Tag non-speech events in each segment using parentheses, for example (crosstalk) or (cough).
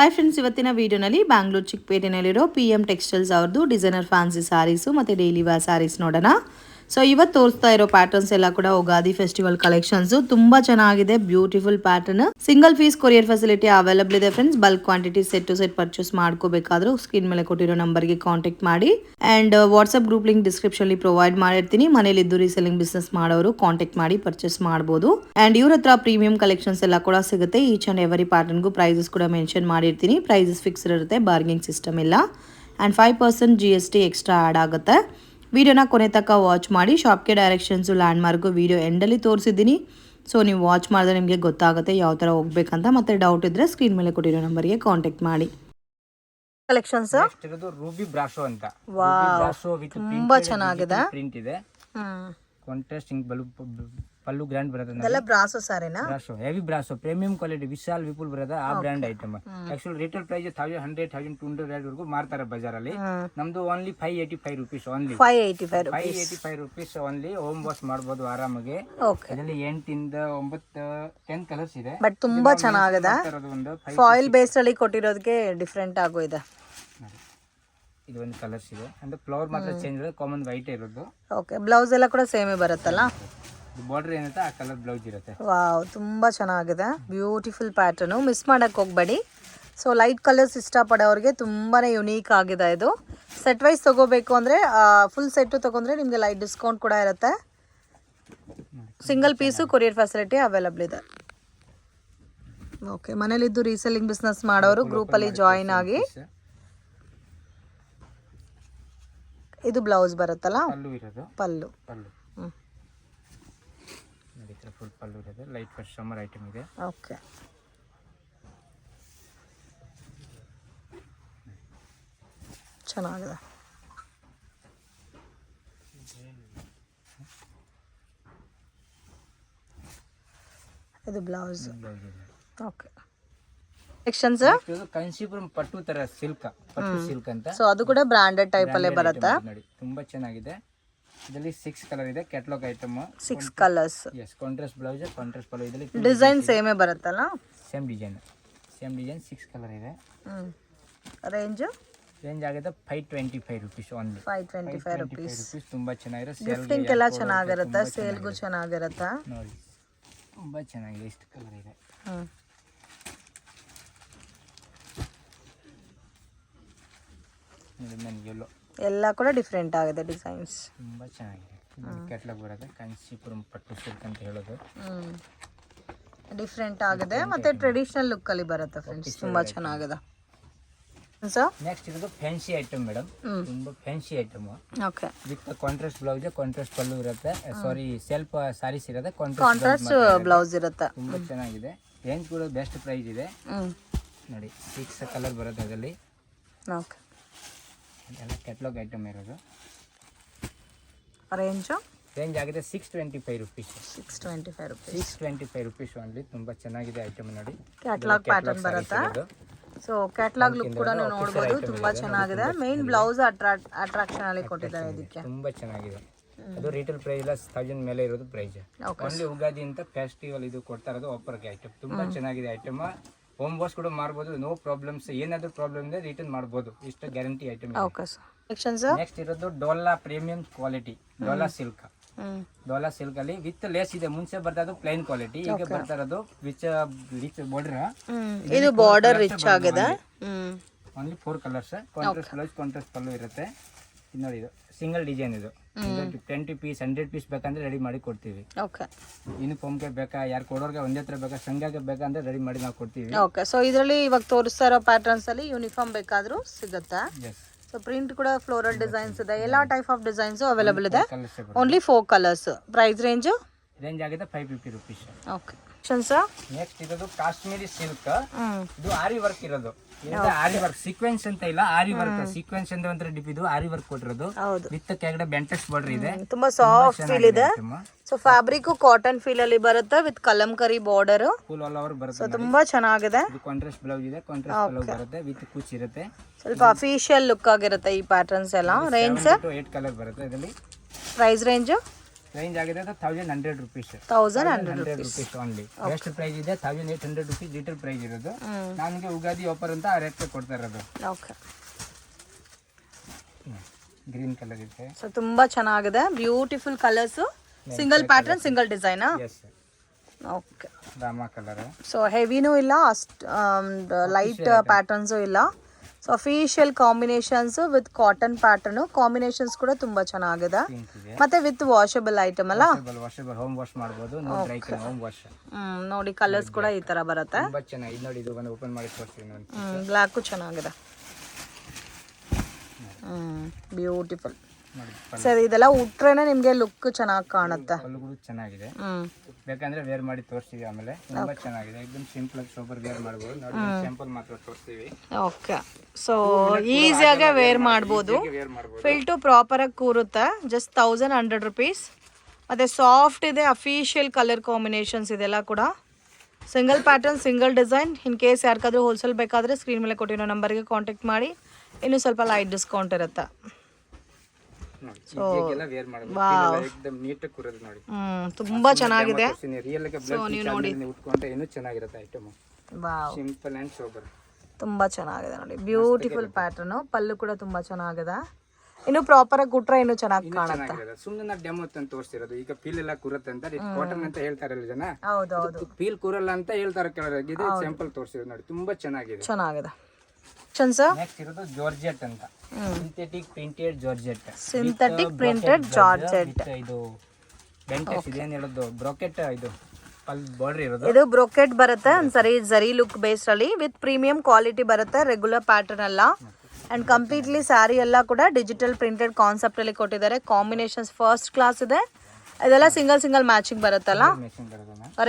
Hi friends ಇವತ್ತಿನ ವಿಡಿಯೋನಲ್ಲಿ ಬ್ಯಾಂಗ್ಳೂರ್ ಚಿಕ್ಕಪೇಟೆನಲ್ಲಿರೋ ಪಿ ಎಂ ಟೆಕ್ಸ್ಟೈಲ್ಸ್ ಅವ್ರದ್ದು ಡಿಸೈನರ್ ಫ್ಯಾನ್ಸಿ ಸಾರೀಸು ಮತ್ತು ಡೈಲಿ ವಾ ಸಾರೀಸ್ ನೋಡೋಣ. ಸೊ ಇವತ್ತು ತೋರಿಸ್ತಾ ಇರೋ ಪ್ಯಾಟರ್ನ್ಸ್ ಎಲ್ಲ ಕೂಡ ಉಗಾದಿ ಫೆಸ್ಟಿವಲ್ ಕಲೆಕ್ಷನ್ಸ್ ತುಂಬಾ ಚೆನ್ನಾಗಿದೆ beautiful pattern single piece courier facility available ಇದೆ friends bulk quantity set to set purchase ಮಾಡ್ಕೋಬೇಕಾದ್ರೂ. Screen ಮೇಲೆ ಕೊಟ್ಟಿರೋ ನಂಬರ್ಗೆ ಕಾಂಟ್ಯಾಕ್ಟ್ ಮಾಡಿ. And WhatsApp group link description provide ಮಾಡಿರ್ತೀನಿ. ಮನೇಲಿ ಇದ್ದು ರೀಸೆಲಿಂಗ್ ಬಿಸ್ನೆಸ್ ಮಾಡೋರು ಕಾಂಟ್ಯಾಕ್ಟ್ ಮಾಡಿ ಪರ್ಚೇಸ್ ಮಾಡಬಹುದು ಅಂಡ್ ಇವ್ರ ಹತ್ರ ಪ್ರೀಮಿಯಂ ಕಲೆಕ್ಷನ್ಸ್ ಎಲ್ಲ ಕೂಡ ಸಿಗುತ್ತೆ. ಈಚ್ ಅಂಡ್ ಎವರಿ ಪ್ಯಾಟರ್ನ್ಗೂ ಪ್ರೈಸಸ್ ಕೂಡ ಮೆನ್ಷನ್ ಮಾಡಿರ್ತೀನಿ. ಪ್ರೈಸಸ್ ಫಿಕ್ಸ್ ಇರುತ್ತೆ ಬಾರ್ಗಿಂಗ್ ಸಿಸ್ಟಮ್ ಇಲ್ಲ. And five percent G S T extra add ಆಗುತ್ತೆ. ವಿಡಿಯೋನ ಕೊನೆ ತನಕ ವಾಚ್ ಮಾಡಿ ಶಾಪ್ಗೆ ಡೈರೆಕ್ಷನ್ಸು ಲ್ಯಾಂಡ್ಮಾರ್ಕು ವಿಡಿಯೋ ಎಂಡಲ್ಲಿ ತೋರಿಸಿದ್ದೀನಿ. ಸೊ ನೀವು ವಾಚ್ ಮಾಡಿದ್ರೆ ನಿಮಗೆ ಗೊತ್ತಾಗುತ್ತೆ ಯಾವ ಥರ ಹೋಗ್ಬೇಕಂತ. ಮತ್ತೆ ಡೌಟ್ ಇದ್ದರೆ ಸ್ಕ್ರೀನ್ ಮೇಲೆ ಕೊಟ್ಟಿರೋ ನಂಬರ್ಗೆ ಕಾಂಟ್ಯಾಕ್ಟ್ ಮಾಡಿ. ಕಲೆಕ್ಷನ್ಸ್ ರೂಬಿ ಬ್ರಾಶೋ ಅಂತ. ತುಂಬಾ ಚೆನ್ನಾಗಿದೆ. ಪ್ರಿಂಟ್ ಇದೆ. ಪಲ್ಲು ಗ್ರ್ಯಾಂಡ್ ಬರುತ್ತೆ ಇದೆಲ್ಲ brasso ಸಾರೇನಾ? Brasso heavy brasso premium quality Vishal Vipul ಬರೋದ ಆ brand item actually retail price thousand hundred thousand two hundred ವರೆಗೂ ಮಾರ್ತಾರೆ ಬಜಾರಲ್ಲಿ. ನಮ್ದು only five eighty five rupees only five eighty five five eighty five rupees only home wash ಮಾಡ್ಬೋದು ಆರಾಮಾಗಿ. Okay ಇದರಲ್ಲಿ ಎಂಟಿಂದ ಒಂಬತ್ತು ಟೆನ್ ಕಲರ್ಸ್ ಇದೆ. ಬಟ್ ತುಂಬಾ ಚೆನ್ನಾಗಿದೆ? ಇರೋದು ಫಾಯಿಲ್ ಬೇಸ್ ಅಲ್ಲಿ ಕೊಟ್ಟಿರೋದಕ್ಕೆ ಡಿಫ್ರೆಂಟ್ ಆಗೋ ಇದೆ. ಇದು ಒಂದು ಕಲರ್ಸ್ ಇದೆ. ಅಂದ್ರೆ ಫ್ಲವರ್ ಮಾತ್ರ ಚೇಂಜ್ ಇದೆ ಕಾಮನ್ ವೈಟ್ ಇರೋದು. ಓಕೆ ಬ್ಲೌಸ್ ಎಲ್ಲ ಕೂಡ ಸೇಮೇ ಬರುತ್ತಲ್ಲ? ಬಾರ್ಡರ್ ಏನಿರುತ್ತೆ ಆ ಕಲರ್ ಬ್ಲೌಸ್ ಇರುತ್ತೆ. ವಾವ್ ತುಂಬ ಚೆನ್ನಾಗಿದೆ. ಬ್ಯೂಟಿಫುಲ್ ಪ್ಯಾಟರ್ನ್ ಮಿಸ್ ಮಾಡೋಕ್ಕೆ ಹೋಗಬೇಡಿ. ಸೊ ಲೈಟ್ ಕಲರ್ಸ್ ಇಷ್ಟಪಡೋರಿಗೆ ತುಂಬಾ ಯುನೀಕ್ ಆಗಿದೆ ಇದು. ಸೆಟ್ ವೈಸ್ ತಗೋಬೇಕು ಅಂದರೆ ಫುಲ್ ಸೆಟ್ಟು ತೊಗೊಂಡ್ರೆ ನಿಮಗೆ ಲೈಟ್ ಡಿಸ್ಕೌಂಟ್ ಕೂಡ ಇರುತ್ತೆ. Single piece courier facility available ಇದೆ. ಓಕೆ ಮನೇಲಿದ್ದು ರೀಸೆಲ್ಲಿಂಗ್ ಬಿಸ್ನೆಸ್ ಮಾಡೋರು ಗ್ರೂಪಲ್ಲಿ ಜಾಯಿನ್ ಆಗಿ. ಇದು ಬ್ಲೌಸ್ ಬರುತ್ತಲ್ಲ? ಪಲ್ಲು. ಫುಲ್ ಪಲ್ಲು ಇದೆ. ಲೈಟ್ ಫಸ್ಟ್ ಸಮ್ಮರ್ ಐಟಮ್ ಇದೆ. ಓಕೆ ಚೆನ್ನಾಗಿದೆ. ಇದು ಬ್ಲೌಸ್. ಇದೆ. ಓಕೆ ಸೆಕ್ಷನ್ಸ್ ಇದು ಕಂಚಿಪುರಂ ಪಟ್ಟು ತರ ಸಿಲ್ಕ್ ಪಟ್ಟು ಸಿಲ್ಕ್ ಅಂತ. ಸೊ ಅದು ಕೂಡ ಬ್ರಾಂಡೆಡ್ ಟೈಪ್ ಅಲ್ಲೇ ಬರುತ್ತೆ? ನೋಡಿ. ತುಂಬಾ ಚೆನ್ನಾಗಿದೆ. ಇದರಲ್ಲಿ ಸಿಕ್ಸ್ ಕಲರ್ ಇದೆ catalogue item six colours yes contrast blouse contrast pallu ಇದರಲ್ಲಿ ಡಿಸೈನ್ ಸೇಮೇ ಬರುತ್ತಲ್ಲ? Same design same design six colour ಇದೆ. ರೇಂಜು ರೇಂಜ್ ಆಗುತ್ತೆ five twenty five rupees only five twenty five rupees rupees ತುಂಬಾ ಚೆನ್ನಾಗಿದೆ ಸೇಲ್ ಗಿಫ್ಟಿಂಗ್ ಎಲ್ಲ ಚೆನ್ನಾಗಿರುತ್ತೆ? ಸೇಲ್ಗೂ ಚೆನ್ನಾಗಿರುತ್ತೆ? ನೋಡಿ ತುಂಬ ಚೆನ್ನಾಗಿದೆ ಇಷ್ಟು ಕಲರ್ ಇದೆ. ಹ್ಞೂ ಎಲ್ಲೋ ಎಲ್ಲ ಕೂಡ ಡಿಫ್ರೆಂಟ್ ಆಗಿದೆ ಡಿಸೈನ್ಸ್ ತುಂಬ ಚೆನ್ನಾಗಿದೆ. ಕೆಟ್ಲಾಗ್ ಬರೋದು ಕಾಂಚೀಪುರಂ ಪಟ್ಟು ಸಿಲ್ಕ್ ಅಂತ ಹೇಳೋದು. ಡಿಫ್ರೆಂಟ್ ಆಗಿದೆ ಮತ್ತೆ ಟ್ರೆಡಿಷನಲ್ ಲುಕ್ ಅಲ್ಲಿ ಬರುತ್ತೆ ಫ್ರೆಂಡ್ಸ್ ತುಂಬಾ ಚೆನ್ನಾಗಿದೆ. ಸೊ ನೆಕ್ಸ್ಟ್ ಇರೋದು ಫ್ಯಾನ್ಸಿ ಐಟಮ್ ಮೇಡಮ್. ತುಂಬ fancy item okay with contrast blouse contrast pallu ಇರುತ್ತೆ. ಸಾರಿ ಸೆಲ್ಫ್ ಸಾರೀಸ್ ಇರುತ್ತೆ ಕಾಂಟ್ರಾಸ್ಟ್ ಬ್ಲೌಸ್ ಇರುತ್ತೆ. ತುಂಬ ಚೆನ್ನಾಗಿದೆ. ರೇಂಜ್ ಕೂಡ ಬೆಸ್ಟ್ ಪ್ರೈಸ್ ಇದೆ. ನೋಡಿ ಸಿಕ್ಸ್ ಕಲರ್ ಬರುತ್ತೆ ಅದರಲ್ಲಿ. ಓಕೆ ಎಲ್ಲ ಕೆಟ್ಲಾಗ್ ಐಟಮ್ ಇರೋದು. ರೇಂಜು ರೇಂಜ್ ಆಗಿದೆ six twenty five rupees six twenty five rupees six twenty five rupees only ತುಂಬ ಚೆನ್ನಾಗಿದೆ ಐಟಮ್ ನೋಡಿ ಕ್ಯಾಟ್ಲಾಗ್ ಪ್ಯಾಟರ್ನ್ ಬರುತ್ತೆ? ಸೊ ಕ್ಯಾಟ್ಲಾಗ್ ಲುಕ್ ಕೂಡ ನೋಡ್ಬೋದು. ತುಂಬಾ ಚೆನ್ನಾಗಿದೆ. ಮೇನ್ ಬ್ಲೌಸ್ ಅಟ್ರಾಕ್ಟ್ ಅಟ್ರಾಕ್ಷನ್ ಅಲ್ಲಿ ಕೊಟ್ಟಿದ್ದಾರೆ ಇದಕ್ಕೆ. ತುಂಬಾ ಚೆನ್ನಾಗಿದೆ. ಅದು ರಿಟೇಲ್ ಪ್ರೈಸ್ ಇಲ್ಲ ತೌಸಂಡ್ ಮೇಲೆ ಇರೋದು ಪ್ರೈಸ್ ಓನ್ಲಿ ಉಗಾದಿ ಅಂತ ಫೆಸ್ಟಿವಲ್ ಇದು ಕೊಡ್ತಾ ಇರೋದು ಆಫರ್ಗೆ ಐಟಮ್ ತುಂಬಾ ಚೆನ್ನಾಗಿದೆ ಐಟಮ್ ಹೋಮ್ ವಾಶ್ ಕೂಡ ಮಾಡ್ಬೋದು ನೋ ಪ್ರಾಬ್ಲಮ್ಸ್ ಏನಾದ್ರೂ ಪ್ರಾಬ್ಲಮ್ ಇದೆ ರಿಟರ್ನ್ ಮಾಡ್ಬೋದು. ಇಷ್ಟು guarantee item okay sir sections next ಇರೋದು Dola premium quality Dola silk Dola silk ಅಲ್ಲಿ ವಿತ್ ಲೇಸ್ ಇದೆ. ಮುಂಚೆ ಬರ್ತಾ ಇರೋದು ಪ್ಲೈನ್ ಕ್ವಾಲಿಟಿ ಈಗ ಬರ್ತಾ ಇರೋದು ವಿಚ್ ರಿಚ್ ಬಾರ್ಡರ್ ಇದು ಬಾರ್ಡರ್ ರಿಚ್ ಆಗಿದೆ. Only four colours contrast blouse contrast pallu ಇರುತ್ತೆ. ಇನ್ನೊಂದು ನೋಡಿ ಇದು. ಸಿಂಗಲ್ ಡಿಸೈನ್ ಇದು. ಟ್ವೆಂಟಿ ಪೀಸ್ ಹಂಡ್ರೆಡ್ ಪೀಸ್ ಬೇಕಂದ್ರೆ ರೆಡಿ ಮಾಡಿ ಕೊಡ್ತೀವಿ. ಓಕೆ ಯೂನಿಫಾರ್ಮ್ಗೆ ಬೇಕಾ ಯಾರು ಕೊಡೋರ್ಗೆ ಒಂದೇ ಹತ್ರ ಬೇಕಾ ಸಂಘಕ್ಕೆ ಬೇಕಂದ್ರೆ ರೆಡಿ ಮಾಡಿ ನಾವು ಕೊಡ್ತೀವಿ. ಓಕೆ ಸೊ ಇದರಲ್ಲಿ ಇವಾಗ ತೋರಿಸ್ತಾ ಇರೋ ಪ್ಯಾಟರ್ನ್ಸ್ ಅಲ್ಲಿ ಯೂನಿಫಾರ್ಮ್ ಬೇಕಾದ್ರೂ ಸಿಗುತ್ತಾ? ಸೊ ಪ್ರಿಂಟ್ ಕೂಡ ಫ್ಲೋರಲ್ ಡಿಸೈನ್ಸ್ ಇದೆ. ಎಲ್ಲ ಟೈಪ್ ಆಫ್ ಡಿಸೈನ್ಸ್ ಅವೈಲೇಬಲ್ ಇದೆ. Only four colours price range range ಆಗಿದೆ five fifty rupees okay next ಇರೋದು ಕಾಶ್ಮೀರಿ ಸಿಲ್ಕ್ ಇದು ಆರಿ ವರ್ಕ್ ಇರೋದು. ಆರಿ ವರ್ಕ್ ಸೀಕ್ವೆನ್ಸ್ ಅಂತ ಇಲ್ಲ ಆರಿ ವರ್ಕ್ ಸೀಕ್ವೆನ್ಸ್ ಅಂತ ಒಂಥರ ಡಿಪ್ ಇದು ಆರಿ ವರ್ಕ್ ಕೊಟ್ಟಿರೋದು. ಹೌದು. ವಿತ್ ಕೆಳಗಡೆ ಬೆಂಟಸ್ ಬಾರ್ಡರ್ ಇದೆ. ತುಂಬಾ ಸಾಫ್ಟ್ ಫೀಲ್ ಇದೆ. ಸೊ ಫ್ಯಾಬ್ರಿಕ್ ಕಾಟನ್ ಫೀಲ್ ಅಲ್ಲಿ ಬರುತ್ತೆ with Kalamkari border full all over so ಬರುತ್ತೆ ತುಂಬಾ ಚೆನ್ನಾಗಿದೆ. ಇದು ಕಾಂಟ್ರಾಸ್ಟ್ ಬ್ಲೌಸ್ ಇದೆ. ಕಾಂಟ್ರಾಸ್ಟ್ ಬ್ಲೌಸ್ ಬರುತ್ತೆ ವಿತ್ ಕುಚ್ ಇರುತ್ತೆ. ಸ್ವಲ್ಪ ಅಫಿಷಿಯಲ್ ಲುಕ್ ಆಗಿರುತ್ತೆ ಈ ಪ್ಯಾಟರ್ನ್ಸ್ ಎಲ್ಲ. Range sir? 8 ಕಲರ್ ಬರುತ್ತೆ. ಇದರಲ್ಲಿ ಪ್ರೈಸ್ ರೇಂಜು ರೇಂಜ್ ಆಗಿದೆ thousand hundred rupees thousand hundred rupees only best price ಇದೆ ತೌಸಂಡ್ ಏಟ್ ಹಂಡ್ರೆಡ್ ರುಪೀಸ್ ಲೀಟರ್ ಪ್ರೈಸ್ ಇರೋದು. ನಮಗೆ ಉಗಾದಿ ಆಫರ್ ಅಂತ ಆ ರೇಟ್ಗೆ ಕೊಡ್ತಾ ಇರೋದು. ಓಕೆ ಗ್ರೀನ್ ಕಲರ್ ಇದೆ ಸೊ ತುಂಬಾ ಚೆನ್ನಾಗಿದೆ. Beautiful colours single pattern single ಡಿಸೈನಾ yes okay Rama colour so ಹೆವಿನೂ ಇಲ್ಲ ಅಷ್ಟು ಲೈಟ್ ಪ್ಯಾಟರ್ನ್ಸು ಇಲ್ಲ so official combinations with cotton pattern combinations ಕೂಡ ತುಂಬಾ ಚೆನ್ನಾಗಿದೆ. ಮತ್ತೆ ವಿತ್ ವಾಷಬಲ್ ಐಟಮ್ ಅಲ್ಲ? ಹೋಮ್ ವಾಶ್ ನೋಡಿ ಕಲರ್ಸ್ ಕೂಡ ಈ ತರ ಬರುತ್ತೆ. ಬ್ಲ್ಯಾಕು ಚೆನ್ನಾಗಿದೆ. ಹ್ಮ್ ಬ್ಯೂಟಿಫುಲ್ ಸರ್ ಇದೆಲ್ಲ ಉಟ್ರೇನೆ ನಿಮಗೆ ಲುಕ್ ಚೆನ್ನಾಗಿ ಕಾಣುತ್ತೆ. ಪಲ್ಲುಗಳು ಚೆನ್ನಾಗಿದೆ. ಬೇಕಂದ್ರೆ ವೇರ್ ಮಾಡಿ ತೋರಿಸ್ತೀವಿ ಆಮೇಲೆ. ತುಂಬಾ ಚೆನ್ನಾಗಿದೆ. एकदम ಸಿಂಪಲ್ ಆಗಿ ಸೂಪರ್ ವೇರ್ ಮಾಡಬಹುದು ನೋಡಿ ಸ್ಯಾಂಪಲ್ ಮಾತ್ರ ತೋರಿಸ್ತೀವಿ. ಓಕೆ ಸೊ ಆಗಿ ವೇರ್ ಮಾಡಬಹುದು ಫಿಲ್ಟು ಪ್ರಾಪರಾಗಿ ಕೂರುತ್ತೆ. ಜಸ್ಟ್ ತೌಸಂಡ್ ಹಂಡ್ರೆಡ್ ರುಪೀಸ್ ಮತ್ತೆ ಸಾಫ್ಟ್ ಇದೆ ಅಫಿಷಿಯಲ್ ಕಲರ್ ಕಾಂಬಿನೇಷನ್ಸ್ ಇದೆಲ್ಲ ಕೂಡ. Single pattern single design in case ಯಾರಿಗಾದ್ರೂ ಹೋಲ್ಸೇಲ್ ಬೇಕಾದರೆ ಸ್ಕ್ರೀನ್ ಮೇಲೆ ಕೊಟ್ಟಿರೋ ನಂಬರ್ಗೆ ಕಾಂಟ್ಯಾಕ್ಟ್ ಮಾಡಿ. ಇನ್ನೂ ಸ್ವಲ್ಪ ಲೈಟ್ ಡಿಸ್ಕೌಂಟ್ ಇರುತ್ತೆ ನೋಡಿ ಈಸಿಯಾಗೆಲ್ಲ ವೇರ್ ಮಾಡ್ಬೋದು ಏಕದಮ್ ನೀಟಾಗಿ ಕೂರೋದು ನೋಡಿ ತುಂಬಾ ಚೆನ್ನಾಗಿದೆ. ಚೆನ್ನಾಗಿರುತ್ತೆ item wow simple and sober ತುಂಬಾ ಚೆನ್ನಾಗಿದೆ ನೋಡಿ. ಬ್ಯೂಟಿಫುಲ್ ಪ್ಯಾಟರ್ನ್ ಪಲ್ಲು ಕೂಡ ತುಂಬಾ ಚೆನ್ನಾಗಿದೆ. ಇನ್ನು ಪ್ರಾಪರ್ ಆಗಿ ಕುಟ್ರೆ ಇನ್ನು ಚೆನ್ನಾಗಿ ಕಾಣುತ್ತೆ. ಸುಮ್ಮನೆ ನಾವು ಡೆಮೋ ಅಂತ ತೋರಿಸ್ತಿರೋದು. ಈಗ ಪೀಲ್ ಎಲ್ಲ ಕೂರುತ್ತೆ ಅಂತ ಕಾಟನ್ ಅಂತ ಹೇಳ್ತಾರಲ್ಲ ಜನ. ಹೌದು ಹೌದು ಪೀಲ್ ಕೂರಲ್ಲ ಅಂತ ಹೇಳ್ತಾರೆ ಕೆಳಗೆ ಇದು ಸ್ಯಾಂಪಲ್ ತೋರಿಸಿರೋದು ನೋಡಿ. ತುಂಬಾ ಚೆನ್ನಾಗಿದೆ. ಚೆನ್ನಾಗಿದೆ. ಸರ್ ನೆಕ್ಸ್ಟ್ ಇರೋದು ಜಾರ್ಜೆಟ್ ಅಂತ. Synthetic printed georgette synthetic printed georgette ಇದು ಬೆಂಟೆಕ್ಸ್ ಇದೇನು ಹೇಳೋದು ಬ್ರೋಕೆಟ್ ಇದು ಪಲ್ ಬಾರ್ಡರ್ ಇರೋದು? ಇದು ಬ್ರೊಕೆಟ್ ಬರುತ್ತೆ ಸರಿ ಜರಿ ಲುಕ್ ಬೇಸ್ ಅಲ್ಲಿ. ವಿತ್ ಪ್ರೀಮಿಯಂ ಕ್ವಾಲಿಟಿ ಬರುತ್ತೆ ರೆಗ್ಯುಲರ್ ಪ್ಯಾಟರ್ನ್ ಅಲ್ಲ. ಅಂಡ್ ಕಂಪ್ಲೀಟ್ಲಿ ಸ್ಯಾರಿ ಎಲ್ಲ ಕೂಡ ಡಿಜಿಟಲ್ ಪ್ರಿಂಟೆಡ್ ಕಾನ್ಸೆಪ್ಟ್ ಅಲ್ಲಿ ಕೊಟ್ಟಿದ್ದಾರೆ. ಕಾಂಬಿನೇಷನ್ಸ್ ಫಸ್ಟ್ ಕ್ಲಾಸ್ ಇದೆ. ಇದೆಲ್ಲ ಸಿಂಗಲ್ ಸಿಂಗಲ್ ಮ್ಯಾಚಿಂಗ್ ಬರುತ್ತಲ್ಲ?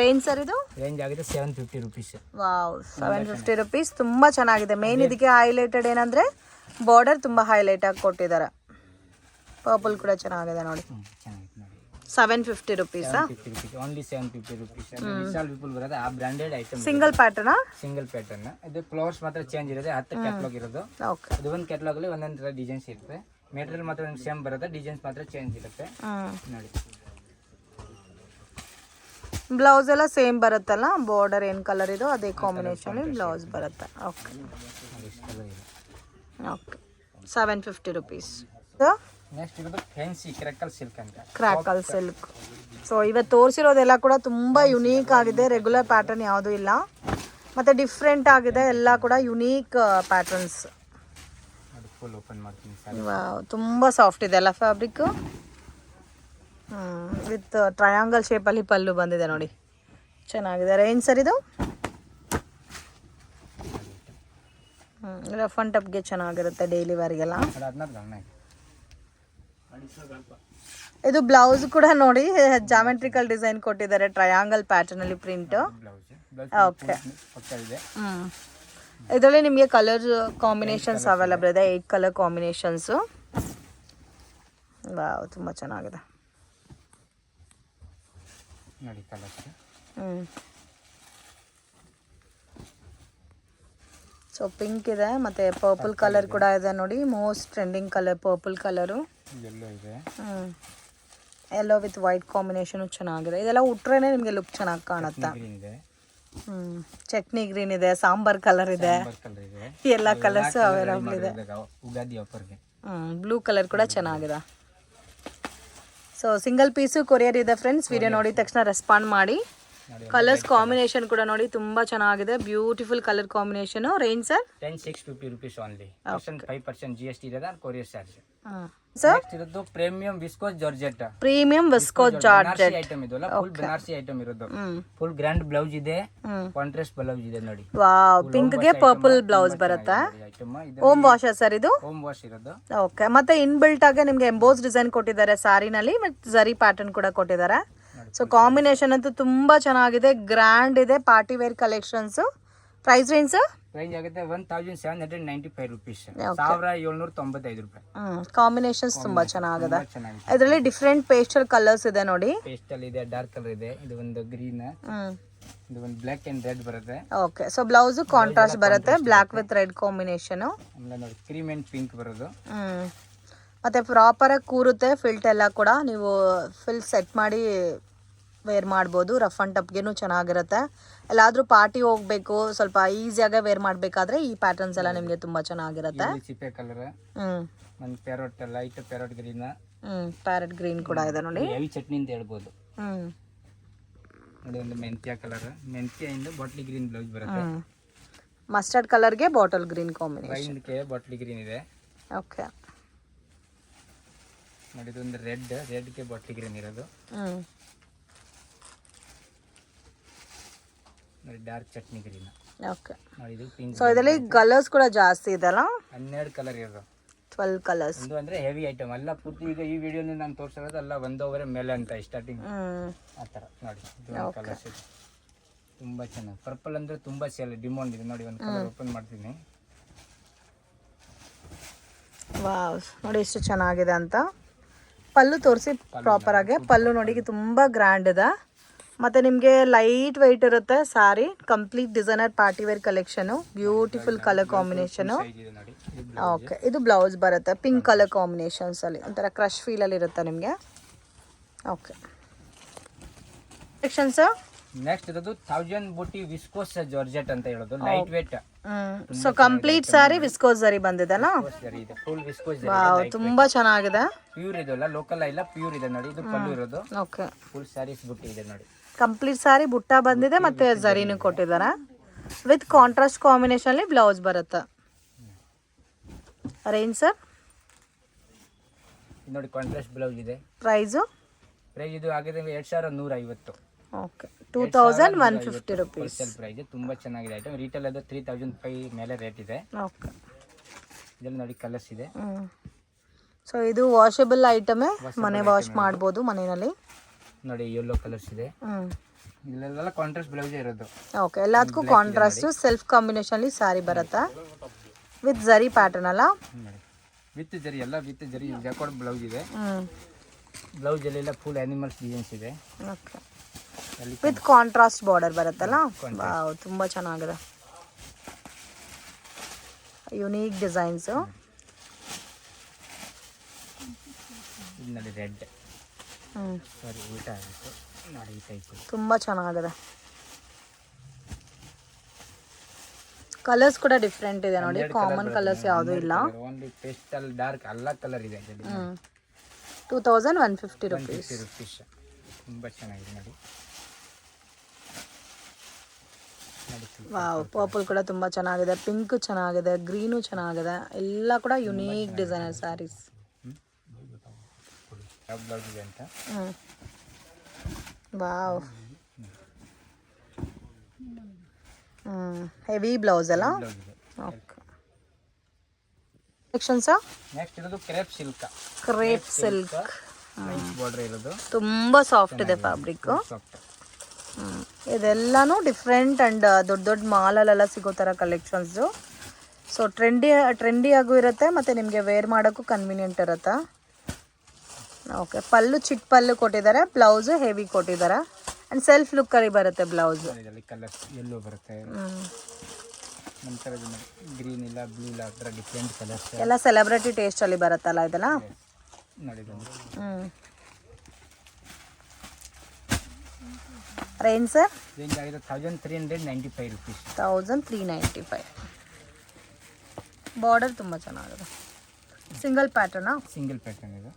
ರೇಂಜ್ ಸರ್ ಇದು? ರೇಂಜ್ ಆಗಿದೆ seven fifty rupees wow seven fifty rupees ತುಂಬಾ ಚೆನ್ನಾಗಿದೆ. ಮೇನ್ ಇದಕ್ಕೆ ಹೈಲೈಟೆಡ್ ಏನಂದ್ರೆ ಬಾರ್ಡರ್ ತುಂಬಾ ಹೈಲೈಟ್ ಆಗಿ ಕೊಟ್ಟಿದ್ದಾರೆ. ಪರ್ಪಲ್ ಕೂಡ ಚೆನ್ನಾಗಿದೆ ನೋಡಿ. ಚೆನ್ನಾಗಿದೆ ನೋಡಿ. Seven fifty rupees only seven fifty rupees Vishal Vipul ಬರೋದು ಆ branded item single pattern single pattern ಇದು ಫ್ಲವರ್ಸ್ ಮಾತ್ರ ಚೇಂಜ್ ಇರುತ್ತೆ ಹತ್ತು ಕ್ಯಾಟ್ಲಾಗ್ ಇರೋದು. ಓಕೆ ಇದು ಒಂದು ಕ್ಯಾಟ್ಲಾಗಲ್ಲಿ ಒಂದೊಂದು ಥರ ಡಿಸೈನ್ಸ್ ಇರುತ್ತೆ. ಮೆಟೀರಿಯಲ್ ಮಾತ್ರ ಸೇಮ್ ಬರುತ್ತೆ ಡಿಸೈನ್ಸ್ ಮಾತ್ರ ಚೇಂಜ್ ಇರುತ್ತೆ. ನೋಡಿ. ಬ್ಲೌಸ್ ಎಲ್ಲ ಸೇಮ್ ಬರುತ್ತಲ್ಲ? ಬಾರ್ಡರ್ ಏನು ಕಲರ್ ಇದೋ? ಅದೇ ಕಾಂಬಿನೇಷನ್ ಬ್ಲೌಸ್ ಬರುತ್ತೆ. Okay okay seven fifty rupees crackle silk so ಇವತ್ತು ತೋರಿಸಿರೋದೆಲ್ಲ ಕೂಡ ತುಂಬ ಯುನೀಕ್ ಆಗಿದೆ. ರೆಗ್ಯುಲರ್ ಪ್ಯಾಟರ್ನ್ ಯಾವುದೂ ಇಲ್ಲ. ಮತ್ತು ಡಿಫ್ರೆಂಟ್ ಆಗಿದೆ. ಎಲ್ಲ ಕೂಡ ಯುನೀಕ್ ಪ್ಯಾಟರ್ನ್ಸ್ ಅದು ಫುಲ್ ಓಪನ್ ಮಾಡ್ತೀನಿ ಸರ್. ತುಂಬ ಸಾಫ್ಟ್ ಇದೆ ಅಲ್ಲ ಫ್ಯಾಬ್ರಿಕ್ಕು ವಿತ್ ಟ್ರಯಾಂಗಲ್ ಶೇಪಲ್ಲಿ ಪಲ್ಲು ಬಂದಿದೆ ನೋಡಿ. ಚೆನ್ನಾಗಿದೆ. ರೇಂಜ್ ಸರ್ ಇದು? ರಫ್ ಅಂಡ್ ಟಪ್ಗೆ ಚೆನ್ನಾಗಿರುತ್ತೆ ಡೈಲಿ ವೇರ್ಗೆಲ್ಲ ಅದಾದ್ಮೇಲೆ ಗಮನ ಇದೆ ಬ್ಲೌಸ್ ಕೂಡ ನೋಡಿ ಜಾಮೆಟ್ರಿಕಲ್ ಡಿಸೈನ್ ಕೊಟ್ಟಿದ್ದಾರೆ ಟ್ರಯಾಂಗಲ್ ಪ್ಯಾಟರ್ನ್ ಅಲ್ಲಿ ಪ್ರಿಂಟ್ ಓಕೆ ಇದರಲ್ಲಿ ನಿಮಗೆ ಕಲರ್ ಕಾಂಬಿನೇಷನ್ಸ್ ಅವೈಲಬಲ್ ಇದೆ. ಏಟ್ ಕಲರ್ ಕಾಂಬಿನೇಷನ್ಸು ತುಂಬ ಚೆನ್ನಾಗಿದೆ. ನೋಡಿ ಕಲರ್ಸ್ ಹ್ಮ್. ಸೊ ಪಿಂಕ್ ಇದೆ ಮತ್ತೆ ಪರ್ಪಲ್ ಕಲರ್ ಕೂಡ ಇದೆ ನೋಡಿ. Most trending colour purple colour yellow ಇದೆ. Hmm. Yellow with white combination ಚೆನ್ನಾಗಿದೆ. ಇದೆಲ್ಲ ಉಟ್ರೇನೆ ನಿಮಗೆ ಲುಕ್ ಚೆನ್ನಾಗಿ ಕಾಣುತ್ತೆ? ಹ್ಞೂ ಚಟ್ನಿ ಗ್ರೀನ್ ಇದೆ ಸಾಂಬಾರ್ ಕಲರ್ ಇದೆ. (laughs) ಎಲ್ಲ ಕಲರ್ಸ್ ಅವೈಲಬಲ್ ಇದೆ. ಹ್ಞೂ ಬ್ಲೂ ಕಲರ್ ಕೂಡ ಚೆನ್ನಾಗಿದೆ. ಸೊ ಸಿಂಗಲ್ ಪೀಸು ಕೊರಿಯರ್ ಇದೆ ಫ್ರೆಂಡ್ಸ್ ವಿಡಿಯೋ ನೋಡಿದ ತಕ್ಷಣ ರೆಸ್ಪಾಂಡ್ ಮಾಡಿ. ಕಲರ್ಸ್ ಕಾಂಬಿನೇಷನ್ ಕೂಡ ನೋಡಿ ತುಂಬಾ ಚೆನ್ನಾಗಿದೆ. Beautiful colour combination range sir ten six fifty rupees only five percent G S T ಇದೆ ಕೊರಿಯರ್ ಚಾರ್ಜ್ ಸರ್ ಇರೋದು premium viscose georgette premium viscose georgette item ಇದಲ್ಲ ಫುಲ್ ಬನಾರಸಿ ಐಟಮ್ ಇರೋದು. ಫುಲ್ ಗ್ರ್ಯಾಂಡ್ ಬ್ಲೌಸ್ ಇದೆ contrast blouse ಇದೆ ನೋಡಿ. Wow ಪಿಂಕ್ಗೆ purple blouse ಬರುತ್ತಾ? ಇದು ಓಮ್ ವಾಶ್ ಸರ್ ಇದು? ಹೋಮ್ ವಾಶ್ ಇರೋದು. ಓಕೆ ಮತ್ತೆ ಇನ್ ಬಿಲ್ಟ್ ಆಗಿ ನಿಮಗೆ ಎಂಬೋಸ್ ಡಿಸೈನ್ ಕೊಟ್ಟಿದ್ದಾರೆ ಸ್ಯಾರಿನಲ್ಲಿ ಮತ್ತೆ ಜರಿ ಪ್ಯಾಟರ್ನ್ ಕೂಡ ಕೊಟ್ಟಿದ್ದಾರೆ. ಸೊ ಕಾಂಬಿನೇಷನ್ ಅಂತೂ ತುಂಬಾ ಚೆನ್ನಾಗಿದೆ ಗ್ರ್ಯಾಂಡ್ ಇದೆ party wear collections price range range ಆಗುತ್ತೆ one thousand seven hundred ninety five rupees ಸಾವಿರ ಏಳ್ನೂರ ತೊಂಬತ್ತೈದು ರೂಪಾಯಿ ಕಾಂಬಿನೇಷನ್ಸ್ ತುಂಬಾ ಚೆನ್ನಾಗಿದೆ. ಅದರಲ್ಲಿ ಇದರಲ್ಲಿ ಡಿಫ್ರೆಂಟ್ ಪೇಸ್ಟಲ್ ಕಲರ್ಸ್ ಇದೆ ನೋಡಿ. ಪೇಸ್ಟಲ್ ಇದೆ ಡಾರ್ಕ್ ಕಲರ್ ಇದೆ. ಇದು ಒಂದು ಗ್ರೀನ್ ಇದು ಒಂದು ಬ್ಲಾಕ್ ಅಂಡ್ ರೆಡ್ ಬರುತ್ತೆ. ಓಕೆ ಸೊ ಬ್ಲೌಸ್ ಕಾಂಟ್ರಾಸ್ಟ್ ಬರುತ್ತೆ ಬ್ಲ್ಯಾಕ್ ವಿತ್ ರೆಡ್ ಕಾಂಬಿನೇಷನ್ ಆಮೇಲೆ ನೋಡಿ ಕ್ರೀಮ್ ಅಂಡ್ ಪಿಂಕ್ ಬರೋದು. ಮತ್ತೆ ಪ್ರಾಪರ್ ಪ್ರಾಪರಾಗಿ ಕೂರುತ್ತೆ ಫಿಲ್ಟ್ ಎಲ್ಲ ಕೂಡ. ನೀವು ಫಿಲ್ ಸೆಟ್ ಮಾಡಿ ವೇರ್ ಮಾಡ್ಬೋದು ರಫ್ ಅಂಡ್ ಟಪ್ಗೆನೂ ಚೆನ್ನಾಗಿರುತ್ತೆ. ಎಲ್ಲಾದರೂ ಪಾರ್ಟಿ ಹೋಗಬೇಕು ಸ್ವಲ್ಪ ಈಸಿಯಾಗಿ ವೇರ್ ಮಾಡಬೇಕಾದ್ರೆ ಈ ಪ್ಯಾಟರ್ನ್ಸ್ ಎಲ್ಲ ನಿಮಗೆ ತುಂಬಾ ಚೆನ್ನಾಗಿರುತ್ತೆ. ಇದು ಚಿಪ್ಪೆ ಕಲರ್ ಹ್ಮ್. ಒಂದು parrot light parrot green hmm parrot green ಕೂಡ ಇದೆ ನೋಡಿ. ಹೆವಿ ಚಟ್ನಿ ಅಂತ ಹೇಳ್ಬೋದು. ಹ್ಮ್. ನೋಡಿ ಒಂದು ಮೆಂತ್ಯ ಕಲರ್ ಮೆಂತ್ಯದಿಂದ ಬಾಟ್ಲಿ ಗ್ರೀನ್ ಬ್ಲೌಸ್ ಬರುತ್ತೆ. ಮಸ್ಟರ್ಡ್ ಕಲರ್ಗೆ ಬಾಟಲ್ ಗ್ರೀನ್ ಕಾಂಬಿನೇಷನ್ ಕೆ ಬಾಟ್ಲಿ ಗ್ರೀನ್ ಇದೆ. ಓಕೆ ನೋಡಿ ಇದೊಂದು ರೆಡ್ ರೆಡ್ಗೆ ಬಾಟ್ಲಿ ಗ್ರೀನ್ ಇರೋದು. ಹ್ಞೂ ಡಾರ್ಕ್ ಚಟ್ನಿ ಗ್ರೀನ್ ಓಕೆ ನೋಡಿ ಇದು ಪಿಂಕ್ ಸೊ ಇದರಲ್ಲಿ ಕಲರ್ಸ್ ಕೂಡ ಜಾಸ್ತಿ ಇದೆಲ್ಲ ಹನ್ನೆರಡು ಕಲರ್ ಇರೋದು. ಟ್ವೆಲ್ ಕಲರ್ಸ್ ಇದು ಅಂದ್ರೆ ಹೆವಿ ಐಟಮ್ ಎಲ್ಲ ಪೂರ್ತಿ ಈಗ ಈ ವಿಡಿಯೋನಲ್ಲಿ ನಾನು ತೋರಿಸಿರೋದು ಎಲ್ಲ ಓವರ್ ಮೇಲೆ ಅಂತ ಸ್ಟಾರ್ಟಿಂಗ್ ಆ ಥರ. ನೋಡಿ ಕಲರ್ಸ್ ಇದೆ. ತುಂಬ ಚೆನ್ನಾಗಿ. ಪರ್ಪಲ್ ಅಂದರೆ ತುಂಬ ಸೇಲ್ ಡಿಮಾಂಡ್ ಇದೆ. ನೋಡಿ ಒಂದು ಕಲರ್ ಓಪನ್ ಮಾಡ್ತೀನಿ. ವಾವ್ ನೋಡಿ ಎಷ್ಟು ಚೆನ್ನಾಗಿದೆ ಅಂತ. ಪಲ್ಲು ತೋರಿಸಿ ಪ್ರಾಪರ್ ಆಗಿ. ಪಲ್ಲು ನೋಡಿ ತುಂಬ ಗ್ರ್ಯಾಂಡ್ ಇದೆ. ಮತ್ತು ನಿಮಗೆ ಲೈಟ್ ವೆಯ್ಟ್ ಇರುತ್ತೆ sari complete designer party wear collection beautiful colour combination okay ಇದು ಬ್ಲೌಸ್ ಬರುತ್ತೆ ಪಿಂಕ್ ಕಲರ್ ಕಾಂಬಿನೇಷನ್ಸಲ್ಲಿ ಒಂಥರ ಕ್ರಶ್ ಫೀಲಲ್ಲಿ ಇರುತ್ತೆ ನಿಮಗೆ. ಓಕೆ ಸರ್ ನೆಕ್ಸ್ಟ್ ಇರೋದು ಥೌಸಂಡ್ ಬುಟ್ಟಿ ವಿಸ್ಕೋಸ್ ಜಾರ್ಜೆಟ್ ಅಂತ ಹೇಳೋದು light weight so complete sari viscose ಸರಿ ಬಂದಿದೆಲ್ಲ ಫುಲ್ ವಿಸ್ಕೋಸ್ ತುಂಬ ಚೆನ್ನಾಗಿದೆ. ಪ್ಯೂರ್ ಇದೆಲ್ಲ ಲೋಕಲ್ ಇಲ್ಲ ಪ್ಯೂರ್ ಇದೆ ನೋಡಿ ಇದು ಪಲ್ಲು ಇರೋದು. ಓಕೆ ಫುಲ್ ಸ್ಯಾರೀಸ್ ಬುಟ್ಟಿ ಇದೆ ನೋಡಿ. ಕಂಪ್ಲೀಟ್ ಸಾರಿ ಬುಟ್ಟ ಬಂದಿದೆ ಮತ್ತೆ ಝರಿನೂ ಕೊಟ್ಟಿದ್ದಾರೆ? ವಿತ್ ಕಾಂಟ್ರಾಸ್ಟ್ ಕಾಂಬಿನೇಷನಲ್ಲಿ ಬ್ಲೌಸ್ ಬರುತ್ತೆ. ರೇಂಜ್ ಸರ್ ನೋಡಿ ಕಾಂಟ್ರಾಸ್ಟ್ ಬ್ಲೌಸ್ ಇದೆ. ಪ್ರೈಸು ಪ್ರೈಸ್ ಇದು ಆಗಿದೆ ಎರಡ್ ಸಾವಿರದ ನೂರ ಐವತ್ತು okay two thousand one fifty rupees price ತುಂಬಾ ಚೆನ್ನಾಗಿದೆ. ಐಟಮ್ ರಿಟೇಲ್ ಅದು ತ್ರೀ ತೌಸಂಡ್ ಫೈವ್ ಮೇಲೆ ರೇಟ್ ಇದೆ. ಓಕೆ ಇದರಲ್ಲಿ ನೋಡಿ ಕಲರ್ಸ್ ಇದೆ. ಸೊ ಇದು ವಾಷಬಲ್ ಐಟಮೇ ಮನೆ ವಾಶ್ ಮಾಡ್ಬೋದು ಮನೆಯಲ್ಲಿ. ನೋಡಿ ಯೆಲ್ಲೋ ಕಲರ್ಸ್ ಇದೆ. ಹ್ಞೂ ಇಲ್ಲೆಲ್ಲ ಕಾಂಟ್ರಾಸ್ಟ್ ಬ್ಲೌಸ್ ಇರೋದು. ಓಕೆ ಎಲ್ಲದಕ್ಕೂ ಕಾಂಟ್ರಾಸ್ಟ್ ಸೆಲ್ಫ್ ಕಾಂಬಿನೇಷನ್ ಅಲ್ಲಿ ಸಾರಿ ಬರುತ್ತಾ? ವಿತ್ ಜರಿ ಪ್ಯಾಟರ್ನ್ ಅಲ್ಲ? ನೋಡಿ. ವಿತ್ ಜರಿ ಎಲ್ಲ ವಿತ್ ಜರಿ ಜಾಕೋಡ್ ಬ್ಲೌಸ್ ಇದೆ. ಹ್ಞೂ ಬ್ಲೌಸ್ ಅಲ್ಲೆಲ್ಲ ಫುಲ್ ಅನಿಮಲ್ಸ್ ಡಿಸೈನ್ಸ್ ಇದೆ. ಓಕೆ ವಿತ್ ಕಾಂಟ್ರಾಸ್ಟ್ ಬಾರ್ಡರ್ ಬರುತ್ತಲ್ಲ? ವಾವ್ ತುಂಬ ಚೆನ್ನಾಗಿದೆ. ಯುನೀಕ್ ಡಿಸೈನ್ಸು ಇದು ನೋಡಿ ರೆಡ್ ಸಾರಿ ಊಟ ಆಗಿತ್ತು ನೋಡಿ ಈ ಟೈಪ್ ತುಂಬ ಚೆನ್ನಾಗಿದೆ. ಕಲರ್ಸ್ ಕೂಡ ಡಿಫ್ರೆಂಟ್ ಇದೆ ನೋಡಿ. ಕಾಮನ್ ಕಲರ್ಸ್ ಯಾವುದೂ ಇಲ್ಲ. ಓನ್ಲಿ ಪೇಸ್ಟಲ್ ಡಾರ್ಕ್ ಎಲ್ಲ ಕಲರ್ ಇದೆ two thousand one fifty rupees ತುಂಬ ಚೆನ್ನಾಗಿದೆ ನೋಡಿ. ವಾವ್ ಪರ್ಪಲ್ ಕೂಡ ತುಂಬ ಚೆನ್ನಾಗಿದೆ. ಪಿಂಕ್ ಚೆನ್ನಾಗಿದೆ. ಗ್ರೀನು ಚೆನ್ನಾಗಿದೆ. ಎಲ್ಲ ಕೂಡ ಯುನೀಕ್ ಡಿಸೈನರ್ ಸ್ಯಾರೀಸ್ ಅಂತ? ಹ್ಞೂ ವಾವ್. ಹ್ಞೂ ಹೆವಿ ಬ್ಲೌಸ್ ಅಲ್ಲ? ಓಕೆ ಸೆಕ್ಷನ್ಸಾ ನೆಕ್ಸ್ಟ್ ಇರೋದು crepe silk crepe silk nice border ಇರೋದು. ತುಂಬ ಸಾಫ್ಟ್ ಇದೆ ಫ್ಯಾಬ್ರಿಕ್ ಇದೆಲ್ಲಾನು ಇದೆಲ್ಲನೂ ಡಿಫ್ರೆಂಟ್ ಆ್ಯಂಡ್ ದೊಡ್ಡ ದೊಡ್ಡ ಮಾಲಲ್ಲೆಲ್ಲ ಸಿಗೋ ಥರ ಕಲೆಕ್ಷನ್ಸು ಸೊ ಟ್ರೆಂಡಿ ಟ್ರೆಂಡಿ ಆಗು ಇರುತ್ತೆ ಮತ್ತು ನಿಮಗೆ ವೇರ್ ಮಾಡೋಕ್ಕೂ ಕನ್ವೀನಿಯೆಂಟ್ ಇರುತ್ತೆ? ಓಕೆ ಪಲ್ಲು ಚಿಟ್ ಪಲ್ಲು ಕೊಟ್ಟಿದ್ದಾರೆ ಬ್ಲೌಸು ಹೆವಿ ಕೊಟ್ಟಿದ್ದಾರೆ. ಆ್ಯಂಡ್ ಸೆಲ್ಫ್ ಲುಕ್ಕಲ್ಲಿ ಬರುತ್ತೆ ಬ್ಲೌಸ್. ಕಲರ್ಸ್ ಎಲ್ಲೋ ಬರುತ್ತೆ. ನಂತರ ಗ್ರೀನ್ ಇಲ್ಲ ಬ್ಲೂ ಇಲ್ಲ ಆ ಥರ ಡಿಫ್ರೆಂಟ್ ಕಲರ್ಸ್ ಎಲ್ಲ ಸೆಲೆಬ್ರಿಟಿ ಟೇಸ್ಟಲ್ಲಿ ಬರುತ್ತಲ್ಲ ಇದೆಲ್ಲ? ನೋಡಿ ಹ್ಞೂ ರೇಂಜ್ ಸರ್ ರೇಂಜ್ ಆಗಿದೆ thousand three hundred ninety five rupees thousand three ninety five border ತುಂಬ ಚೆನ್ನಾಗಿದೆ. ಸಿಂಗಲ್ ಪ್ಯಾಟರ್ನಾ ಸಿಂಗಲ್ ಪ್ಯಾಟರ್ನ್ ಇದು.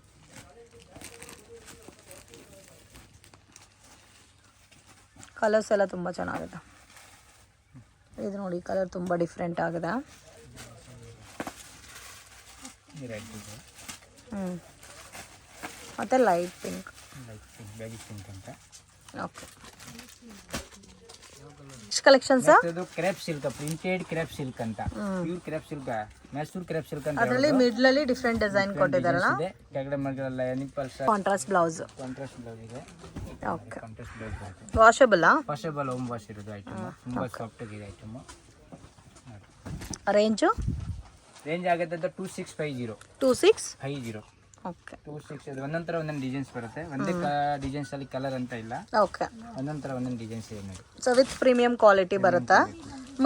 ಕಲರ್ಸ್ ಎಲ್ಲ ತುಂಬ ಚೆನ್ನಾಗಿದೆ ಇದು ನೋಡಿ ಕಲರ್ ತುಂಬ ಡಿಫ್ರೆಂಟ್ ಆಗಿದೆ. ಹ್ಞೂ ಮತ್ತು ಲೈಟ್ ಪಿಂಕ್ ಲೈಟ್ ಪಿಂಕ್ ಅಂತ. ಓಕೆ ಕಲೆಕ್ಷನ್ ಸರ್ Next ಇದು crepe silk printed crepe silk ಅಂತ. Pure crepe silk Mysuru crepe silk ಅಂತ ಅದರಲ್ಲಿ ಮಿಡ್ಲಲ್ಲಿ ಡಿಫ್ರೆಂಟ್ ಡಿಸೈನ್ ಕೊಟ್ಟಿದ್ದಾರಲ್ಲ? ಕೆಳಗಡೆ ಮಗಳೆಲ್ಲ ಕಾಂಟ್ರಾಸ್ಟ್ ಬ್ಲೌಸ್ ಕಾಂಟ್ರಾಸ್ಟ್ ಬ್ಲೌಸ್ ಇದೆ. Okay contrast blouse washable home wash ಇರೋದು ಐಟಮ್ ತುಂಬ ಸಾಫ್ಟ್ ಆಗಿದೆ ಐಟಮ್ ರೇಂಜು ರೇಂಜ್ ಆಗುತ್ತೆ two six five zero two six five zero okay two six ಒಂದೊಂಥರ ಒಂದೊಂದು ಡಿಸೈನ್ಸ್ ಬರುತ್ತೆ. ಒಂದೇ ಡಿಸೈನ್ಸ್ ಅಲ್ಲಿ ಕಲರ್ ಅಂತ ಇಲ್ಲ. ಓಕೆ ಒಂದೊಂದರ ಒಂದೊಂದು ಡಿಸೈನ್ಸ್ ಇದೆ ನೋಡಿ. ಸೊ ವಿತ್ ಪ್ರೀಮಿಯಂ ಕ್ವಾಲಿಟಿ ಬರುತ್ತೆ?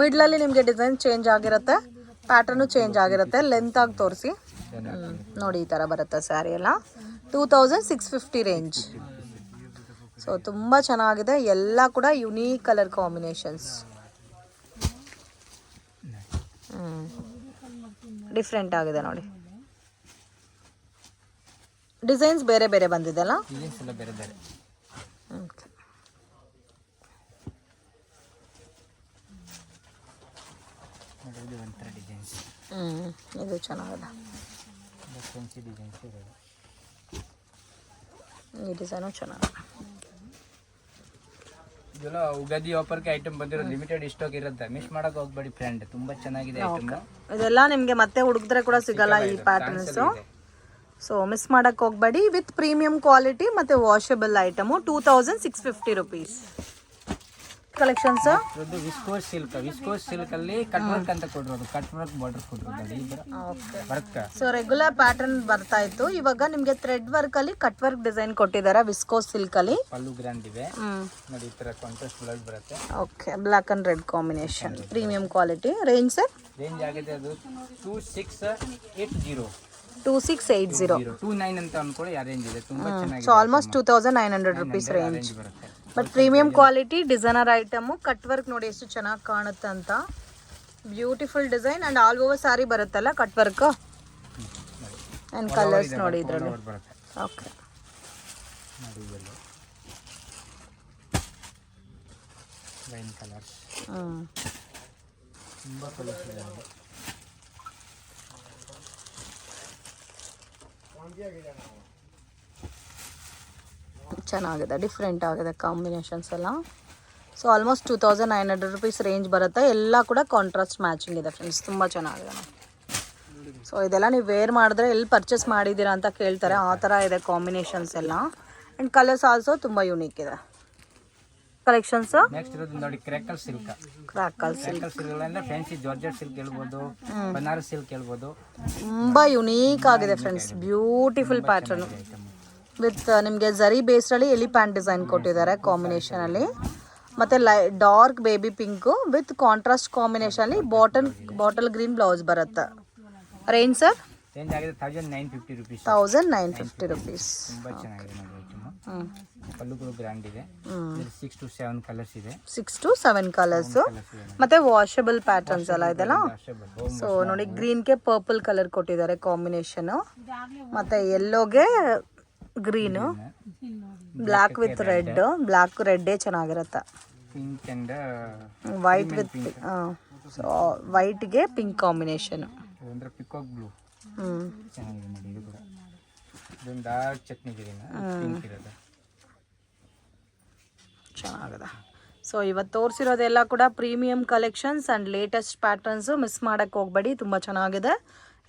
ಮಿಡ್ಲಲ್ಲಿ ನಿಮಗೆ ಡಿಸೈನ್ ಚೇಂಜ್ ಆಗಿರುತ್ತೆ. ಪ್ಯಾಟರ್ನು ಚೇಂಜ್ ಆಗಿರುತ್ತೆ. ಲೆಂತ್ ಆಗಿ ತೋರಿಸಿ. ನೋಡಿ ಈ ಥರ ಬರುತ್ತೆ ಸ್ಯಾರಿ ಎಲ್ಲ. Two thousand six fifty range so ತುಂಬ ಚೆನ್ನಾಗಿದೆ. ಎಲ್ಲ ಕೂಡ ಯುನೀಕ್ ಕಲರ್ ಕಾಂಬಿನೇಷನ್ಸ್ ಡಿಫ್ರೆಂಟ್ ಆಗಿದೆ ನೋಡಿ. ಡಿಸೈನ್ಸ್ ಬೇರೆ ಬೇರೆ ಬಂದಿದೆಲ್ಲ ಡಿಸೈನ್ಸ್ ಎಲ್ಲ ಬೇರೆ ಬೇರೆ. ಓಕೆ. ಇದು ಒಂಥರ ಡಿಸೈನ್ಸ್ ಹ್ಞೂ ಇದು ಚೆನ್ನಾಗಿದೆ. ಫ್ರೆನ್ಸಿ ಡಿಸೈನ್ಸ್ ಇರೋದು ಈ ಡಿಸೈನು ಚೆನ್ನಾಗಿದೆ. ಇದೆಲ್ಲ ಉಗಾದಿ ಆಫರ್ಗೆ ಐಟಮ್ ಬಂದಿರೋ ಲಿಮಿಟೆಡ್ ಸ್ಟಾಕ್ ಇರುತ್ತೆ. ಮಿಸ್ ಮಾಡಕ್ ಹೋಗ್ಬೇಡಿ ಫ್ರೆಂಡ್ ತುಂಬಾ ಚೆನ್ನಾಗಿದೆ ಐಟಮ್ ಇದೆಲ್ಲ ನಿಮಗೆ ಮತ್ತೆ ಹುಡುಕಿದ್ರೆ ಕೂಡ ಸಿಗಲ್ಲ ಈ ಪ್ಯಾಟರ್ನ್ಸು ಸೊ ಮಿಸ್ ಮಾಡಕ್ಕೆ ಹೋಗಬೇಡಿ. ವಿತ್ ಪ್ರೀಮಿಯಂ ಕ್ವಾಲಿಟಿ ಮತ್ತು washable item two thousand six fifty rupees collections ಇದು ವಿಸ್ಕೋಸ್ ಸಿಲ್ಕ್ ವಿಸ್ಕೋಸ್ ಸಿಲ್ಕ್ ಅಲ್ಲಿ ಕಟ್ ವರ್ಕ್ ಅಂತ ಕೊಡ್ರೋದು cut work border work so regular pattern ಬರ್ತಾ ಇತ್ತು. ಇವಾಗ ನಿಮಗೆ ಥ್ರೆಡ್ ವರ್ಕ್ ಅಲ್ಲಿ ಕಟ್ ವರ್ಕ್ ಡಿಸೈನ್ ಕೊಟ್ಟಿದ್ದಾರೆ ವಿಸ್ಕೋಸ್ ಸಿಲ್ಕಲ್ಲಿ ಪಲ್ಲು ಗ್ರ್ಯಾಂಡ್ ಇದೆ ನೋಡಿ ಈ ತರ ಕಾಂಟ್ರಾಸ್ಟ್ ಬ್ಲೌಸ್ ಬರುತ್ತೆ. Okay black and red combination premium quality range sir range ಆಗಿದೆ ಅದು two six eight zero two six eight zero two nine ಅಂತ ಅನ್ಕೊಳ್ಳಿ ಆ ರೇಂಜ್ ಇದೆ. ತುಂಬಾ so almost two thousand nine hundred rupees range but premium quality designer item cut work ನೋಡಿ ಎಷ್ಟು ಚೆನ್ನಾಗಿ ಕಾಣುತ್ತೆ ಅಂತ beautiful design and all over sari ಬರುತ್ತಲ್ಲ ಕಟ್ ವರ್ಕ್ ಆ್ಯಂಡ್ ಕಲರ್ಸ್ ನೋಡಿ ಇದರಲ್ಲಿ ಓಕೆ ಹ್ಞೂ ತುಂಬಾ ಕಲರ್ಸ್ ಇದೆ ನೋಡಿ. ಚೆನ್ನಾಗಿದೆ ಡಿಫ್ರೆಂಟ್ ಆಗಿದೆ ಕಾಂಬಿನೇಷನ್ಸ್ ಎಲ್ಲ. So almost two thousand nine hundred rupees range ಬರುತ್ತೆ. ಎಲ್ಲ ಕೂಡ ಕಾಂಟ್ರಾಸ್ಟ್ ಮ್ಯಾಚಿಂಗ್ ಇದೆ ಫ್ರೆಂಡ್ಸ್ ತುಂಬ ಚೆನ್ನಾಗಿದೆ ಸೊ ಇದೆಲ್ಲ ನೀವು ವೇರ್ ಮಾಡಿದ್ರೆ ಎಲ್ಲಿ ಪರ್ಚೇಸ್ ಮಾಡಿದ್ದೀರಾ ಅಂತ ಕೇಳ್ತಾರೆ. ಆ ಥರ ಇದೆ ಕಾಂಬಿನೇಷನ್ಸ್ ಎಲ್ಲ. ಆ್ಯಂಡ್ ಕಲರ್ಸ್ ಆಲ್ಸೋ ತುಂಬ ಯೂನಿಕ್ ಇದೆ. ಕಲೆಕ್ಷನ್ಸ್ ನೆಕ್ಸ್ಟ್ ಇರೋದು ನೋಡಿ crackle silk crackle silk crackle silk ಅಂದ್ರೆ ಫ್ಯಾನ್ಸಿ ಜಾರ್ಜೆಟ್ ಸಿಲ್ಕ್ ಹೇಳ್ಬೋದು ಬನಾರಸ್ ಸಿಲ್ಕ್ ಹೇಳ್ಬೋದು. ತುಂಬಾ ಯುನೀಕ್ ಆಗಿದೆ ಫ್ರೆಂಡ್ಸ್ ಬ್ಯೂಟಿಫುಲ್ ಪ್ಯಾಟರ್ನ್ ವಿತ್ ನಿಮಗೆ ಜರಿ ಬೇಸ್ಡಲ್ಲಿ ಎಲಿಪ್ಯಾಂಟ್ ಡಿಸೈನ್ ಕೊಟ್ಟಿದ್ದಾರೆ ಕಾಂಬಿನೇಷನಲ್ಲಿ ಮತ್ತು ಲೈ dark baby pink with contrast ಕಾಂಬಿನೇಷನಲ್ಲಿ bottle bottle green blouse ಬರುತ್ತೆ. ರೇಂಜ್ ಸರ್ ರೇಂಜ್ ಆಗಿದೆ ತೌಸಂಡ್ ನೈನ್ ಫಿಫ್ಟಿ ರುಪೀಸ್ ಪಲ್ಲುಗಳು ಗ್ರ್ಯಾಂಡ್ ಇದೆ. ಸಿಕ್ಸ್ ಟು ಸೆವೆನ್ ಕಲರ್ಸ್ ಇದೆ. Six to seven colours colours ಇದೆ. ಮತ್ತು ವಾಷಬಲ್ ಪ್ಯಾಟರ್ನ್ಸ್ ಎಲ್ಲ ಇದೆಲ್ಲ ಸೊ ನೋಡಿ ಗ್ರೀನ್ಗೆ ಪರ್ಪಲ್ ಕಲರ್ ಕೊಟ್ಟಿದ್ದಾರೆ ಕಾಂಬಿನೇಷನ್ ಮತ್ತೆ ಯೆಲ್ಲೋಗೆ green black with red black ರೆಡ್ಡೇ ಚೆನ್ನಾಗಿರತ್ತೆ. Pink and white with so ವೈಟ್ಗೆ pink combination ಅಂದ್ರೆ ಪಿಕಾಕ್ ಬ್ಲೂ ಹ್ಞೂ ಚೆನ್ನಾಗಿದೆ ನೋಡಿ ಇದು ಕೂಡ. ಇದೊಂದು ಡಾರ್ಕ್ ಚಟ್ನಿ ಗ್ರೀನ್ ಪಿಂಕ್ ಇರೋದು. ಚೆನ್ನಾಗಿದೆ. ಸೊ ಇವತ್ತು ತೋರಿಸಿರೋದೆಲ್ಲ ಕೂಡ premium collections and latest patterns miss ಮಾಡೋಕ್ಕೆ ಹೋಗಬೇಡಿ ತುಂಬ ಚೆನ್ನಾಗಿದೆ.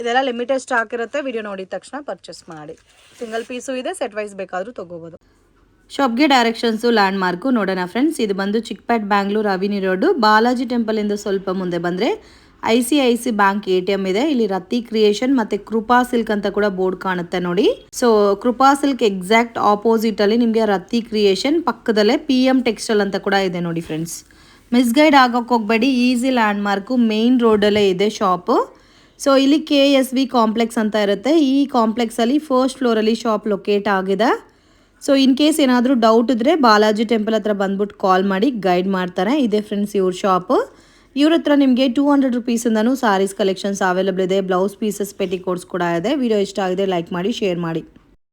ಇದೆಲ್ಲ ಲಿಮಿಟೆಡ್ ಸ್ಟಾಕ್ ಇರುತ್ತೆ ವಿಡಿಯೋ ನೋಡಿದ ತಕ್ಷಣ ಪರ್ಚೇಸ್ ಮಾಡಿ. ಸಿಂಗಲ್ ಪೀಸು ಇದೆ ಸೆಟ್ ವೈಸ್ ಬೇಕಾದರೂ ತೊಗೋಬೋದು. ಶಾಪ್ಗೆ ಡೈರೆಕ್ಷನ್ಸು ಲ್ಯಾಂಡ್ ಮಾರ್ಕು ನೋಡೋಣ ಫ್ರೆಂಡ್ಸ್ ಇದು ಬಂದು ಚಿಕ್ಪೇಟ್ ಬ್ಯಾಂಗ್ಳೂರ್ ಅವಿನಿ ರೋಡು ಬಾಲಾಜಿ ಟೆಂಪಲಿಂದ ಸ್ವಲ್ಪ ಮುಂದೆ ಬಂದರೆ I C I C bank A T M ಇದೆ. ಇಲ್ಲಿ ರತಿ ಕ್ರಿಯೇಷನ್ ಮತ್ತೆ ಕೃಪಾ ಸಿಲ್ಕ್ ಅಂತ ಕೂಡ ಬೋರ್ಡ್ ಕಾಣುತ್ತೆ ನೋಡಿ. So Krupa silk exact opposite ಅಲ್ಲಿ ನಿಮಗೆ ರತಿ ಕ್ರಿಯೇಷನ್, ಪಕ್ಕದಲ್ಲೇ ಪಿ ಎಂ ಟೆಕ್ಸ್ಟೈಲ್ ಅಂತ ಕೂಡ ಇದೆ ನೋಡಿ ಫ್ರೆಂಡ್ಸ್. ಮಿಸ್ಗೈಡ್ ಆಗೋಕೆ ಹೋಗಬೇಡಿ, ಈಸಿ ಲ್ಯಾಂಡ್ ಮಾರ್ಕ್ ಮೇನ್ ರೋಡಲ್ಲೇ ಇದೆ ಶಾಪ್. ಸೊ ಇಲ್ಲಿ ಕೆ ಎಸ್ ವಿ ಕಾಂಪ್ಲೆಕ್ಸ್ ಅಂತ ಇರುತ್ತೆ. ಈ ಕಾಂಪ್ಲೆಕ್ಸ್ ಅಲ್ಲಿ ಫಸ್ಟ್ ಫ್ಲೋರ್ ಅಲ್ಲಿ ಶಾಪ್ ಲೊಕೇಟ್ ಆಗಿದೆ. ಸೊ ಇನ್ ಕೇಸ್ ಏನಾದರೂ ಡೌಟ್ ಇದ್ರೆ ಬಾಲಾಜಿ ಟೆಂಪಲ್ ಹತ್ರ ಬಂದ್ಬಿಟ್ಟು ಕಾಲ್ ಮಾಡಿ ಗೈಡ್ ಮಾಡ್ತಾರೆ. ಇದೆ ಫ್ರೆಂಡ್ಸ್ ಇವ್ರ ಶಾಪ್ ಇವ್ರ ಹತ್ರ ನಿಮಗೆ ಟೂ ಹಂಡ್ರೆಡ್ ರುಪೀಸಿಂದನೂ ಸಾರೀಸ್ ಕಲೆಕ್ಷನ್ಸ್ ಅವೈಲೇಬಲ್ ಇದೆ. ಬ್ಲೌಸ್ ಪೀಸಸ್ ಪೆಟಿ ಕೋಡ್ಸ್ ಕೂಡ ಇದೆ. ವಿಡಿಯೋ ಇಷ್ಟ ಆಗಿದೆ ಲೈಕ್ ಮಾಡಿ ಶೇರ್ ಮಾಡಿ.